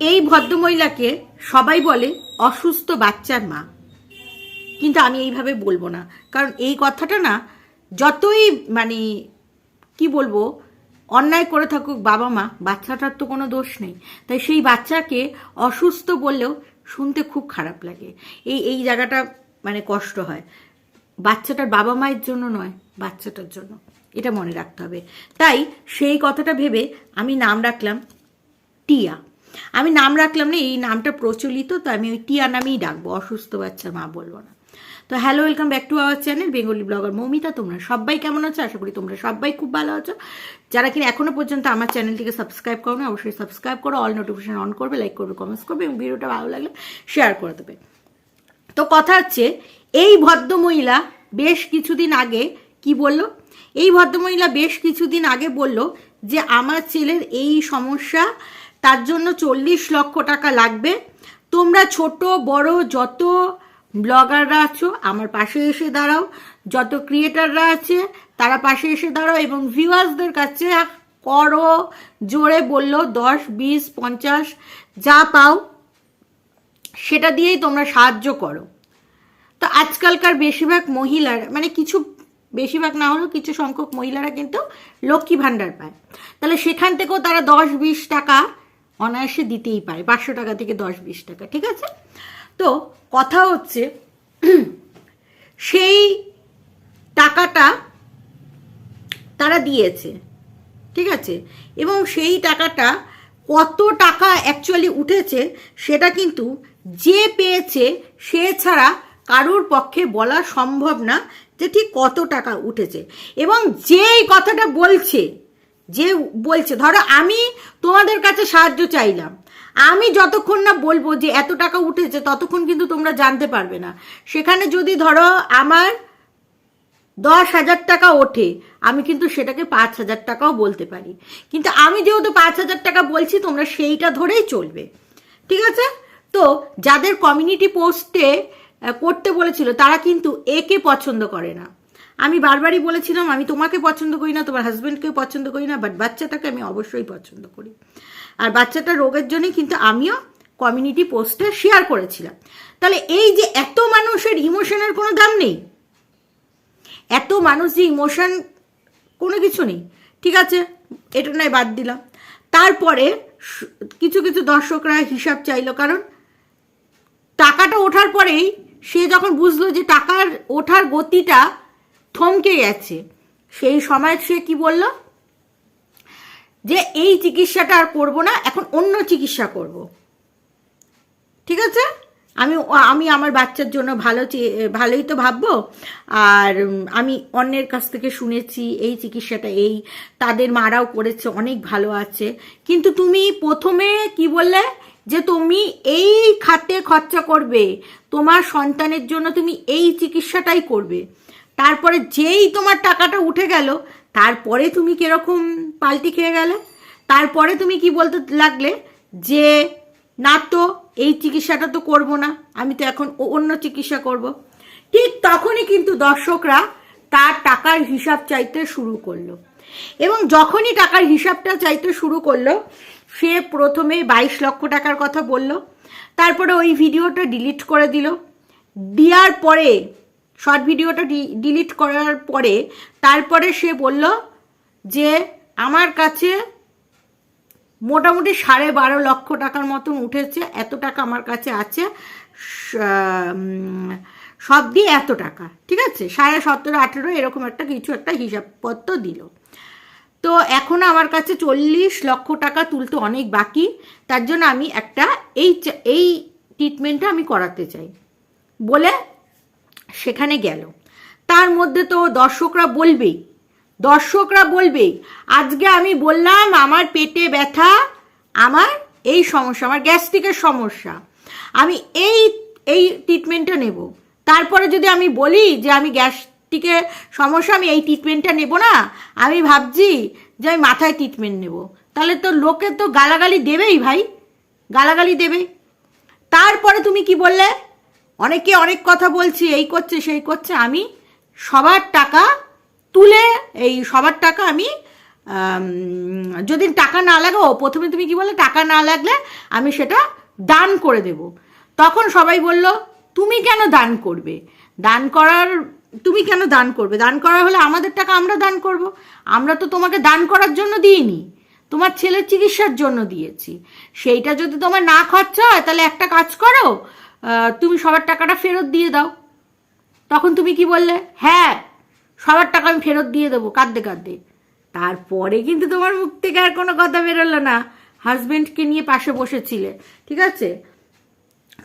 এই ভদ্রমহিলাকে সবাই বলে অসুস্থ বাচ্চার মা। কিন্তু আমি এইভাবে বলব না। কারণ এই কথাটা না, যতই মানে কি বলব, অন্যায় করে থাকুক বাবা মা, বাচ্চাটার তো কোনো দোষ নেই। তাই সেই বাচ্চাকে অসুস্থ বললেও শুনতে খুব খারাপ লাগে। এই এই জায়গাটা মানে কষ্ট হয়। বাচ্চাটার বাবা মায়ের জন্য নয়, বাচ্চাটার জন্য। এটা মনে রাখতে হবে। তাই সেই কথাটা ভেবে আমি নাম রাখলাম টিয়া। আমি নাম রাখলাম না, এই নামটা প্রচলিত, তো আমি ওই টিয়া নামেই ডাকবো, অসুস্থ বাচ্চার মা বলব না। তো hello welcome back to our channel Bengali blogger Moumita তোমরা সবাই কেমন আছো? আশা করি তোমরা সবাই খুব ভালো আছো। যারা কিনা এখনও পর্যন্ত আমার চ্যানেলটিকে সাবস্ক্রাইব করো না অবশ্যই সাবস্ক্রাইব করো অল নোটিফিকেশন অন করবে লাইক করবে কমেন্টস করবে, এবং ভিডিওটা ভালো লাগলে শেয়ার করে দেবে। তো কথা হচ্ছে, এই ভদ্রমহিলা বেশ কিছুদিন আগে কি বলল? এই ভদ্রমহিলা বেশ কিছুদিন আগে বলল যে, আমার ছেলের এই সমস্যা তার জন্য চল্লিশ লক্ষ টাকা লাগবে। তোমরা ছোট, বড় যত ব্লগাররা আছো, আমার পাশে এসে দাঁড়াও। যত ক্রিয়েটাররা আছে, তারা পাশে এসে দাঁড়াও এবং ভিউয়ার্সদের কাছে করো, জোরে বলল দশ, বিশ, পঞ্চাশ, যা পাও, সেটা দিয়েই তোমরা সাহায্য করো। তো আজকালকার বেশিরভাগ মহিলারা মানে কিছু বেশিরভাগ না হলেও কিছু সংখ্যক মহিলারা কিন্তু লক্ষ্মী ভাণ্ডার পায়। তাহলে সেখান থেকেও তারা দশ, বিশ টাকা অনায়াসে দিতেই পারে। পাঁচশো টাকা থেকে দশ, বিশ টাকা, ঠিক আছে? তো কথা হচ্ছে, সেই টাকাটা তারা দিয়েছে, ঠিক আছে? এবং সেই টাকাটা কত টাকা অ্যাকচুয়ালি উঠেছে সেটা কিন্তু যে পেয়েছে সে ছাড়া কারোর পক্ষে বলা সম্ভব না যে ঠিক কত টাকা উঠেছে। এবং যে কথাটা বলছে যে বলছে, ধরো আমি তোমাদের কাছে সাহায্য চাইলাম, আমি যতক্ষণ না বলব যে এত টাকা উঠেছে ততক্ষণ কিন্তু তোমরা জানতে পারবে না। সেখানে যদি ধরো আমার দশ হাজার টাকা ওঠে, আমি কিন্তু সেটাকে পাঁচ হাজার টাকাও বলতে পারি। কিন্তু আমি যেহেতু পাঁচ হাজার টাকা বলছি, তোমরা সেইটা ধরেই চলবে। ঠিক আছে? তো যাদের কমিউনিটি পোস্টে করতে বলেছিল, তারা কিন্তু একে পছন্দ করে না। আমি বারবারই বলেছিলাম, আমি তোমাকে পছন্দ করি না, তোমার হাজব্যান্ডকেও পছন্দ করি না বাট বাচ্চাটাকে আমি অবশ্যই পছন্দ করি। আর বাচ্চাটা রোগের জন্যই কিন্তু আমিও কমিউনিটি পোস্টে শেয়ার করেছিলাম। তাহলে এই যে এত মানুষের ইমোশনের কোনো দাম নেই। এত মানুষ যে ইমোশন কোনো কিছু নেই। ঠিক আছে, এটা নয় বাদ দিলাম। তারপরে কিছু কিছু দর্শকরা হিসাব চাইলো, কারণ টাকাটা ওঠার পরেই সে যখন বুঝলো যে টাকার ওঠার গতিটা থমকে গেছে। সেই সময় সে কি বলল? যে এই চিকিৎসাটা আর করব না, এখন অন্য চিকিৎসা করব। ঠিক আছে? আমি আমি আমার বাচ্চার জন্য ভালো ভালোই তো ভাববো। আর আমি অন্যের কাছ থেকে শুনেছি, এই চিকিৎসাটা এই, তাদের মারাও করেছে, অনেক ভালো আছে। কিন্তু তুমি প্রথমে কি বললে? যে তুমি এই খাতে খরচা করবে, তোমার সন্তানের জন্য তুমি এই চিকিৎসাটাই করবে। তারপরে যেই তোমার টাকাটা উঠে গেল, তারপরে তুমি কীরকম পাল্টি খেয়ে গেলে? তারপরে তুমি কি বলতে লাগলে? যে, না তো, এই চিকিৎসাটা তো করব না, আমি তো এখন অন্য চিকিৎসা করব। ঠিক তখনই কিন্তু দর্শকরা তার টাকার হিসাব চাইতে শুরু করল। এবং যখনই টাকার হিসাবটা চাইতে শুরু করল, সে প্রথমে বাইশ লক্ষ টাকার কথা বলল, তারপরে ওই ভিডিওটা ডিলিট করে দিল। দেওয়ার পরে শর্ট ভিডিওটা ডিলিট করার পরে তারপরে সে বলল যে আমার কাছে মোটামুটি সাড়ে বারো লক্ষ টাকার মতন উঠেছে, এত টাকা আমার কাছে আছে সব দিয়ে এত টাকা, ঠিক আছে? সাড়ে সতেরো, আঠেরো, এরকম একটা কিছু একটা হিসাবপত্র দিল। তো এখন আমার কাছে চল্লিশ লক্ষ টাকা তুলতে অনেক বাকি, তার জন্য আমি একটা এই এই ট্রিটমেন্টটা আমি করাতে চাই। বলে সেখানে গেল। তার মধ্যে তো দর্শকরা বলবেই। দর্শকরা বলবেই, আজকে আমি বললাম আমার পেটে ব্যথা, আমার এই সমস্যা, আমার গ্যাস্ট্রিকের সমস্যা। আমি এই এই ট্রিটমেন্টটা নেব। তারপরে যদি আমি বলি যে আমি গ্যাস্ট্রিকের সমস্যা, আমি এই ট্রিটমেন্টটা নেব না, আমি ভাবছি যে আমি মাথায় ট্রিটমেন্ট নেব। তাহলে তো লোকে তো গালাগালি দেবেই ভাই। গালাগালি দেবে। তারপরে তুমি কি বললে? অনেকে অনেক কথা বলছি, এই করছে, সেই করছে, আমি সবার টাকা তুলে, এই সবার টাকা আমি যদি টাকা না লাগে, ও প্রথমে তুমি কি বলে টাকা না লাগলে আমি সেটা দান করে দেব। তখন সবাই বলল, তুমি কেন দান করবে? দান করার, তুমি কেন দান করবে? দান করার হলে আমাদের টাকা আমরা দান করব। আমরা তো তোমাকে দান করার জন্য দিইনি। তোমার ছেলের চিকিৎসার জন্য দিয়েছি। সেইটা যদি তোমার না খরচা হয়, তাহলে একটা কাজ করো তুমি সবার টাকাটা ফেরত দিয়ে দাও। তখন তুমি কি বললে? হ্যাঁ সবার টাকা আমি ফেরত দিয়ে দেবো, কাঁদতে কাঁদতে। তারপরে কিন্তু তোমার মুখ থেকে আর কোনো কথা বেরোলো না। হাজবেন্ডকে নিয়ে পাশে বসেছিলে, ঠিক আছে?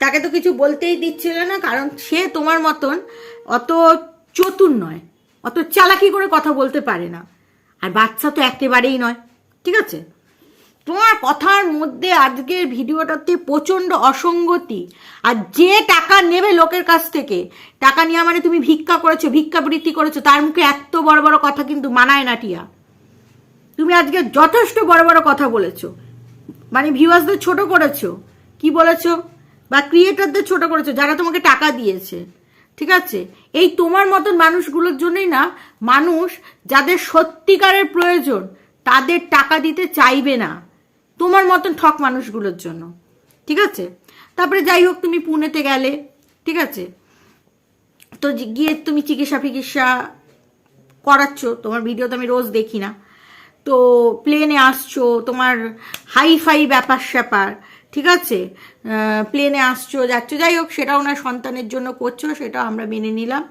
তাকে তো কিছু বলতেই দিচ্ছিল না, কারণ সে তোমার মতন অত চতুর নয়, অত চালাকি করে কথা বলতে পারে না। আর বাচ্চা তো একেবারেই নয়, ঠিক আছে? তোমার কথার মধ্যে আজকের ভিডিওটাতে প্রচণ্ড অসঙ্গতি। আর যে টাকা নেবে লোকের কাছ থেকে, টাকা নিয়ে মানে তুমি ভিক্ষা করেছ ভিক্ষাবৃত্তি করেছ, তার মুখে এত বড় বড় কথা কিন্তু মানায় না, টিয়া। তুমি আজকে যথেষ্ট বড় বড় কথা বলেছ। মানে ভিউয়ার্সদের ছোট করেছ। কি বলেছ? বা ক্রিয়েটারদের ছোট করেছ, যারা তোমাকে টাকা দিয়েছে। ঠিক আছে? এই তোমার মতন মানুষগুলোর জন্যই না, মানুষ যাদের সত্যিকারের প্রয়োজন, তাদের টাকা দিতে চাইবে না। তোমার মতন ঠক মানুষগুলোর জন্য। ঠিক আছে? তারপরে যাই হোক, তুমি পুনেতে গেলে। ঠিক আছে? তো গিয়ে তুমি চিকিৎসা ফিকিৎসা করাচ্ছ। তোমার ভিডিও তো আমি রোজ দেখি না। তো প্লেনে আসছো, তোমার হাই ফাই ব্যাপার স্যাপার ঠিক আছে প্লেনে আসছো, যাচ্ছ। যাই হোক সেটা ওনার সন্তানের জন্য করছ সেটা আমরা মেনে নিলাম।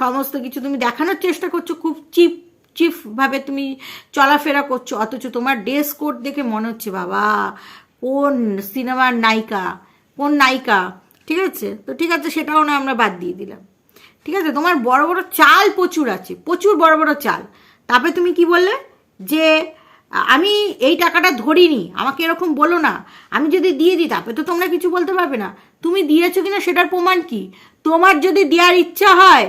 সমস্ত কিছু তুমি দেখানোর চেষ্টা করছ। খুব চিপ চিপভাবে তুমি চলাফেরা করছ, অথচ তোমার ড্রেস কোড দেখে মনে হচ্ছে, বাবা, কোন সিনেমার নায়িকা, কোন নায়িকা, ঠিক আছে? তো ঠিক আছে, সেটাও না আমরা বাদ দিয়ে দিলাম। ঠিক আছে, তোমার বড় বড় চাল প্রচুর আছে, প্রচুর বড় বড় চাল। তারপরে তুমি কি বললে? যে, আমি এই টাকাটা ধরিনি, আমাকে এরকম বলো না, আমি যদি দিয়ে দিই, তারপরে তো তোমরা কিছু বলতে পারবে না। তুমি দিয়েছ কিনা, সেটার প্রমাণ কি? তোমার যদি দেওয়ার ইচ্ছা হয়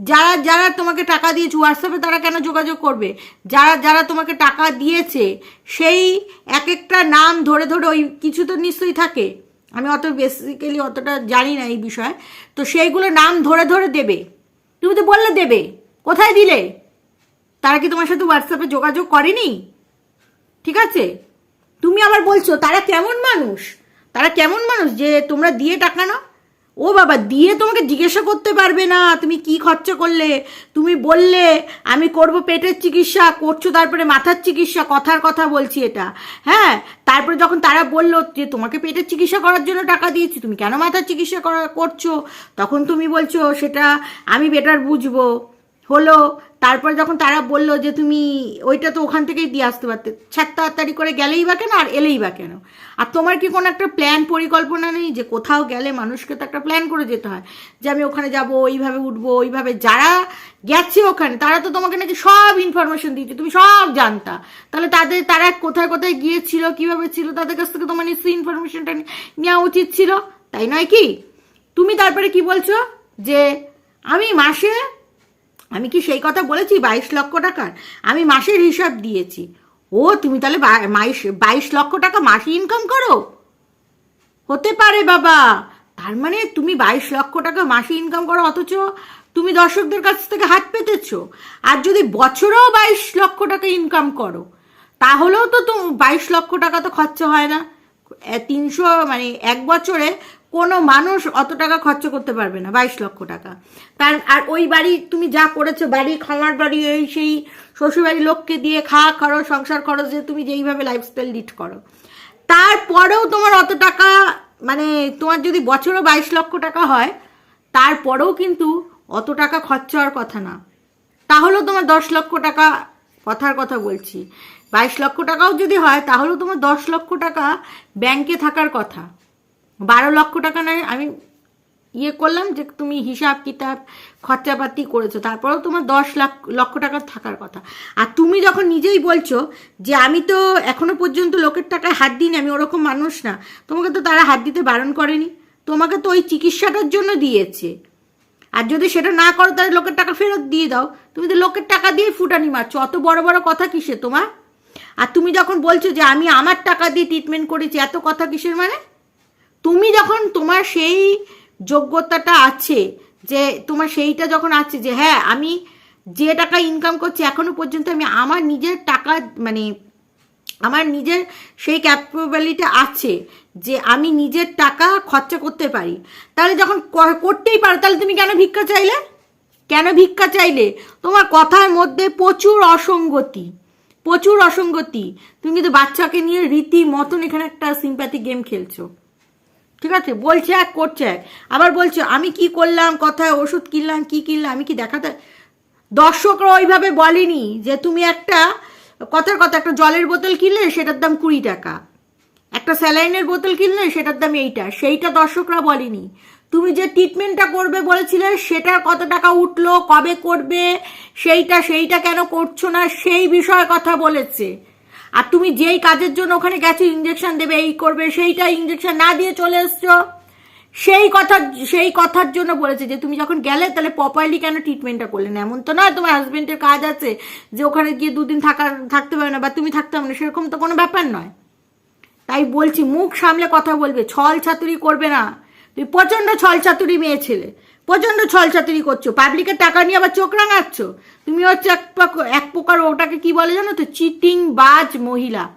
যারা যারা তোমাকে টাকা দিয়েছে হোয়াটসঅ্যাপে তারা কেন যোগাযোগ করবে? যারা যারা তোমাকে টাকা দিয়েছে, সেই এক একটা নাম ধরে ধরে ওই কিছু তো নিশ্চয়ই থাকে। আমি অত বেসিক্যালি অতটা জানি না এই বিষয়ে। তো সেইগুলো নাম ধরে ধরে দেবে। তুমি তো বললে দেবে। কোথায় দিলে? তারা কি তোমার সাথে হোয়াটসঅ্যাপে যোগাযোগ করেনি? ঠিক আছে? তুমি আবার বলছো, তারা কেমন মানুষ? তারা কেমন মানুষ যে তোমরা দিয়ে টাকা নাও? ও বাবা, দিয়ে তোমাকে জিজ্ঞাসা করতে পারবে না, তুমি কি খরচা করলে? তুমি বললে, আমি করব পেটের চিকিৎসা, করছ তারপরে মাথার চিকিৎসা, কথার কথা বলছি এটা। হ্যাঁ তারপরে যখন তারা বলল যে, তোমাকে পেটের চিকিৎসা করার জন্য টাকা দিয়েছি, তুমি কেন মাথার চিকিৎসা করা, করছ? তখন তুমি বলছো, সেটা আমি বেটার বুঝব। হলো, তারপর যখন তারা বলল যে তুমি ওইটা তো ওখান থেকেই দিয়ে আসতে পারতে ছাড় তাড়াতাড়ি করে গেলেই বা কেন আর এলেই বা কেন? আর তোমার কি কোনো একটা প্ল্যান পরিকল্পনা নেই যে কোথাও গেলে মানুষকে তো একটা প্ল্যান করে যেতে হয়, যে আমি ওখানে যাব, ওইভাবে উঠবো, ওইভাবে যারা গেছে ওখানে, তারা তো তোমাকে নাকি সব ইনফরমেশন দিয়েছে, তুমি সব জানতা। তাহলে তাদের, তারা কোথায় কোথায় গিয়েছিল, কীভাবে ছিল, তাদের কাছ থেকে তোমার নিশ্চয়ই ইনফরমেশনটা নেওয়া উচিত ছিল। তাই নয় কি? তুমি তারপরে কি বলছো? যে আমি মাসে আমি কি সেই কথা বলেছি বাইশ লক্ষ টাকার? আমি মাসের হিসাব দিয়েছি। ও, তুমি তাহলে বাইশ লক্ষ টাকা মাসে ইনকাম করো? হতে পারে বাবা। তার মানে তুমি বাইশ লক্ষ টাকা মাসে ইনকাম করো, অথচ তুমি দর্শকদের কাছ থেকে হাত পেতেছ। আর যদি বছরেও বাইশ লক্ষ টাকা ইনকাম করো, তাহলেও তো বাইশ লক্ষ টাকা তো খরচা হয় না। তিনশো মানে এক বছরে কোনো মানুষ অত টাকা খরচ করতে পারবে না, বাইশ লক্ষ টাকা। তার আর ওই বাড়ি তুমি যা করেছ, বাড়ি, খামার, বাড়ি, এই সেই শ্বশুরবাড়ি লোককে দিয়ে খাওয়া খরচ, সংসার খরচ, যে তুমি যেইভাবে লাইফস্টাইল লিড করো। তারপরেও তোমার অত টাকা মানে তোমার যদি বছরও বাইশ লক্ষ টাকা হয়, তারপরেও কিন্তু অত টাকা খরচা হওয়ার কথা না। তাহলেও তোমার দশ লক্ষ টাকা, কথার কথা বলছি। বাইশ লক্ষ টাকাও যদি হয়, তাহলেও তোমার দশ লক্ষ টাকা ব্যাংকে থাকার কথা। বারো লক্ষ টাকা নয় আমি ইয়ে করলাম যে তুমি হিসাব, কিতাব, খরচাপাতি করেছ, তারপরেও তোমার দশ লাখ, লক্ষ টাকা থাকার কথা। আর তুমি যখন নিজেই বলছো যে আমি তো এখনও পর্যন্ত লোকের টাকায় হাত দিইনি, আমি ওরকম মানুষ না, তোমাকে তো তারা হাত দিতে বারণ করেনি, তোমাকে তো ওই চিকিৎসাটার জন্য দিয়েছে। আর যদি সেটা না করো, তাহলে লোকের টাকা ফেরত দিয়ে দাও। তুমি তো লোকের টাকা দিয়ে ফুটানি মারছো, অত বড় বড় কথা কিসে তোমার? আর তুমি যখন বলছো যে আমি আমার টাকা দিয়ে ট্রিটমেন্ট করেছি, এত কথা কিসের মানে? তুমি যখন তোমার সেই যোগ্যতাটা আছে, যে তোমার সেইটা যখন আছে, যে হ্যাঁ আমি যে টাকা ইনকাম করছি এখনও পর্যন্ত আমি আমার নিজের টাকা মানে আমার নিজের সেই ক্যাপাবিলিটি আছে, যে আমি নিজের টাকা খরচা করতে পারি। তাহলে যখন করতেই পারো, তাহলে তুমি কেন ভিক্ষা চাইলে? কেন ভিক্ষা চাইলে? তোমার কথার মধ্যে প্রচুর অসঙ্গতি প্রচুর অসঙ্গতি। তুমি কিন্তু বাচ্চাকে নিয়ে রীতি মতন এখানে একটা সিম্প্যাথি গেম খেলছো। ঠিক আছে, বলছে এক করছে। এক আবার বলছে, আমি কি করলাম, কথায় ওষুধ কিনলাম, কি কিনলাম, আমি কি দেখাতে? দর্শকরা ওইভাবে বলেনি যে তুমি একটা, কথার কথা, একটা জলের বোতল কিনলে সেটার দাম কুড়ি টাকা। একটা স্যালাইনের বোতল কিনলে সেটার দাম এইটা, সেইটা দর্শকরা বলেনি। তুমি যে ট্রিটমেন্টটা করবে বলেছিলে, সেটার কত টাকা উঠল, কবে করবে, সেইটা সেইটা কেন করছ না, সেই বিষয়ে কথা বলেছে। আর তুমি যেই কাজের জন্য ওখানে গেছো ইঞ্জেকশন দেবে, এই করবে, সেইটা ইঞ্জেকশন না দিয়ে চলে এসছো। সেই কথা, সেই কথার জন্য বলেছে যে তুমি যখন গেলে তাহলে প্রপারলি কেন ট্রিটমেন্টটা করলে না? এমন তো নয় তোমার হাজবেন্ডের কাজ আছে যে ওখানে গিয়ে দুদিন থাকার, থাকতে পারে না বা তুমি থাকতে পারবে না, সেরকম তো কোনো ব্যাপার নয়। তাই বলছি, মুখ সামলে কথা বলবে ছল ছাতুরি করবে না। তুই প্রচণ্ড ছল ছাতুরি মেয়ে ছেলে। প্রচণ্ড ছলচাতুরি করছ। পাবলিকের টাকা নিয়ে আবার চোখ রাঙাচ্ছ। তুমি হচ্ছে এক এক প্রকার ওটাকে কি বলে জানো তো? চিটিং বাজ মহিলা।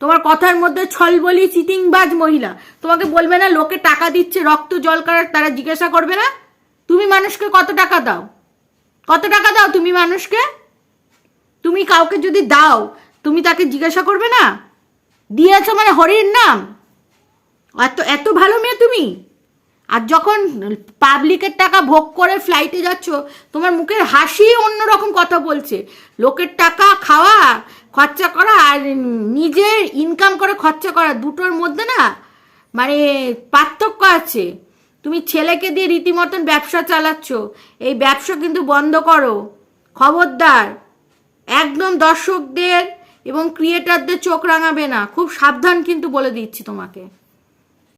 তোমার কথার মধ্যে ছল বলি চিটিং বাজ মহিলা। তোমাকে বলবে না, লোকে টাকা দিচ্ছে, রক্ত জল করার তারা জিজ্ঞাসা করবে না? তুমি মানুষকে কত টাকা দাও? কত টাকা দাও তুমি মানুষকে? তুমি কাউকে যদি দাও, তুমি তাকে জিজ্ঞাসা করবে না? দিয়েছ মানে হরির নাম? এত এত ভালো মেয়ে তুমি। আর যখন পাবলিকের টাকা ভোগ করে ফ্লাইটে যাচ্ছ, তোমার মুখের হাসি অন্যরকম কথা বলছে। লোকের টাকা খাওয়া, খরচা করা আর নিজের ইনকাম করে খরচা করা দুটোর মধ্যে না মানে পার্থক্য আছে। তুমি ছেলেকে দিয়ে রীতিমতন ব্যবসা চালাচ্ছ, এই ব্যবসা কিন্তু বন্ধ করো। খবরদার, একদম দর্শকদের এবং ক্রিয়েটারদের চোখ রাঙাবে না। খুব সাবধান কিন্তু বলে দিচ্ছি তোমাকে।